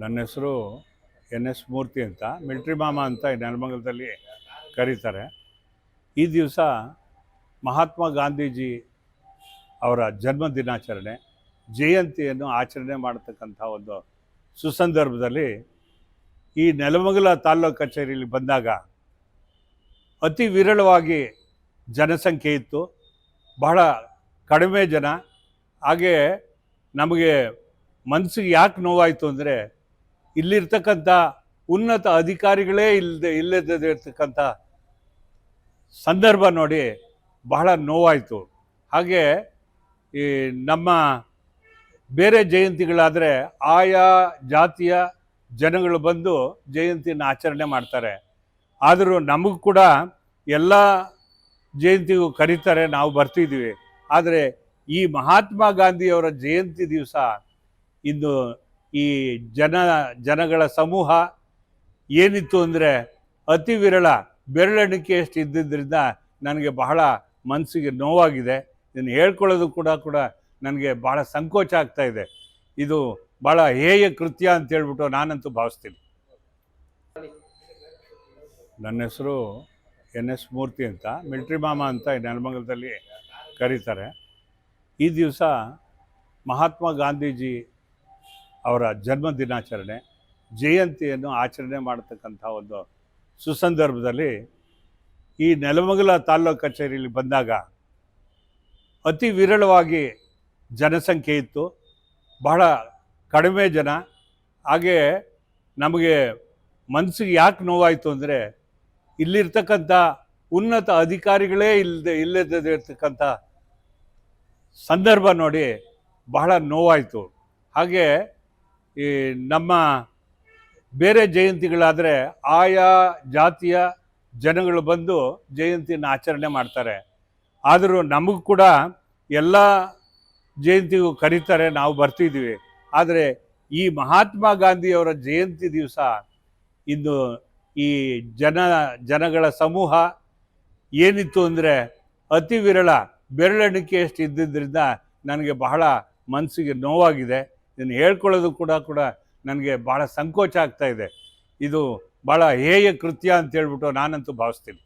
ನನ್ನ ಹೆಸರು N S ಮೂರ್ತಿ ಅಂತ, ಮಿಲ್ಟ್ರಿ ಮಾಮ ಅಂತ ನೆಲಮಂಗಲದಲ್ಲಿ ಕರೀತಾರೆ. ಈ ದಿವಸ ಮಹಾತ್ಮ ಗಾಂಧೀಜಿ ಅವರ ಜನ್ಮ ದಿನಾಚರಣೆ, ಜಯಂತಿಯನ್ನು ಆಚರಣೆ ಮಾಡತಕ್ಕಂಥ ಒಂದು ಸುಸಂದರ್ಭದಲ್ಲಿ ಈ ನೆಲಮಂಗಲ ತಾಲ್ಲೂಕು ಕಚೇರಿಯಲ್ಲಿ ಬಂದಾಗ ಅತಿ ವಿರಳವಾಗಿ ಜನಸಂಖ್ಯೆ ಇತ್ತು, ಬಹಳ ಕಡಿಮೆ ಜನ. ಹಾಗೆ ನಮಗೆ ಮನಸ್ಸಿಗೆ ಯಾಕೆ ನೋವಾಯಿತು ಅಂದರೆ ಇಲ್ಲಿರ್ತಕ್ಕಂಥ ಉನ್ನತ ಅಧಿಕಾರಿಗಳೇ ಇಲ್ಲದೆ ಇಲ್ಲದೇ ಇರ್ತಕ್ಕಂಥ ಸಂದರ್ಭ ನೋಡಿ ಬಹಳ ನೋವಾಯಿತು. ಹಾಗೆ ಈ ನಮ್ಮ ಬೇರೆ ಜಯಂತಿಗಳಾದರೆ ಆಯಾ ಜಾತಿಯ ಜನಗಳು ಬಂದು ಜಯಂತಿಯನ್ನು ಆಚರಣೆ ಮಾಡ್ತಾರೆ. ಆದರೂ ನಮಗೂ ಕೂಡ ಎಲ್ಲ ಜಯಂತಿಗೂ ಕರೀತಾರೆ, ನಾವು ಬರ್ತಿದ್ದೀವಿ. ಆದರೆ ಈ ಮಹಾತ್ಮ ಗಾಂಧಿಯವರ ಜಯಂತಿ ದಿವಸ ಇಂದು ಈ ಜನ, ಜನಗಳ ಸಮೂಹ ಏನಿತ್ತು ಅಂದರೆ ಅತಿ ವಿರಳ ಬೆರಳೆಣಿಕೆಯಷ್ಟು ಇದ್ದಿದ್ದರಿಂದ ನನಗೆ ಬಹಳ ಮನಸ್ಸಿಗೆ ನೋವಾಗಿದೆ. ಇದನ್ನು ಹೇಳ್ಕೊಳ್ಳೋದು ಕೂಡ ಕೂಡ ನನಗೆ ಬಹಳ ಸಂಕೋಚ ಆಗ್ತಾ ಇದೆ. ಇದು ಭಾಳ ಹೇಯ ಕೃತ್ಯ ಅಂತ ಹೇಳ್ಬಿಟ್ಟು ನಾನಂತೂ ಭಾವಿಸ್ತೀನಿ. ನನ್ನ ಹೆಸರು ಎನ್ ಎಸ್ ಮೂರ್ತಿ ಅಂತ, ಮಿಲ್ಟ್ರಿ ಮಾಮ ಅಂತ ನೆಲಮಂಗಲದಲ್ಲಿ ಕರೀತಾರೆ. ಈ ದಿವಸ ಮಹಾತ್ಮ ಗಾಂಧೀಜಿ ಅವರ ಜನ್ಮ ದಿನಾಚರಣೆ, ಜಯಂತಿಯನ್ನು ಆಚರಣೆ ಮಾಡತಕ್ಕಂಥ ಒಂದು ಸುಸಂದರ್ಭದಲ್ಲಿ ಈ ನೆಲಮಂಗಲ ತಾಲ್ಲೂಕು ಕಚೇರಿಯಲ್ಲಿ ಬಂದಾಗ ಅತಿ ವಿರಳವಾಗಿ ಜನಸಂಖ್ಯೆ ಇತ್ತು. ಬಹಳ ಕಡಿಮೆ ಜನ. ಹಾಗೆ ನಮಗೆ ಮನಸ್ಸಿಗೆ ಯಾಕೆ ನೋವಾಯಿತು ಅಂದರೆ ಇಲ್ಲಿರ್ತಕ್ಕಂಥ ಉನ್ನತ ಅಧಿಕಾರಿಗಳೇ ಇಲ್ಲದೆ ಇಲ್ಲದೇ ಇರ್ತಕ್ಕಂಥ ಸಂದರ್ಭ ನೋಡಿ ಬಹಳ ನೋವಾಯಿತು. ಹಾಗೆ ಈ ನಮ್ಮ ಬೇರೆ ಜಯಂತಿಗಳಾದರೆ ಆಯಾ ಜಾತಿಯ ಜನಗಳು ಬಂದು ಜಯಂತಿಯನ್ನು ಆಚರಣೆ ಮಾಡ್ತಾರೆ. ಆದರೂ ನಮಗೂ ಕೂಡ ಎಲ್ಲ ಜಯಂತಿಗೂ ಕರೀತಾರೆ, ನಾವು ಬರ್ತಿದ್ದೀವಿ. ಆದರೆ ಈ ಮಹಾತ್ಮ ಗಾಂಧಿಯವರ ಜಯಂತಿ ದಿವಸ ಇಂದು ಈ ಜನ, ಜನಗಳ ಸಮೂಹ ಏನಿತ್ತು ಅಂದರೆ ಅತಿ ವಿರಳ ಬೆರಳೆಣಿಕೆಯಷ್ಟು ಇದ್ದಿದ್ದರಿಂದ ನನಗೆ ಬಹಳ ಮನಸ್ಸಿಗೆ ನೋವಾಗಿದೆ. ಇದನ್ನು ಹೇಳ್ಕೊಳ್ಳೋದು ಕೂಡ ಕೂಡ ನನಗೆ ಭಾಳ ಸಂಕೋಚ ಆಗ್ತಾ ಇದೆ. ಇದು ಭಾಳ ಹೇಯ ಕೃತ್ಯ ಅಂತ ಹೇಳ್ಬಿಟ್ಟು ನಾನಂತೂ ಭಾವಿಸ್ತೀನಿ.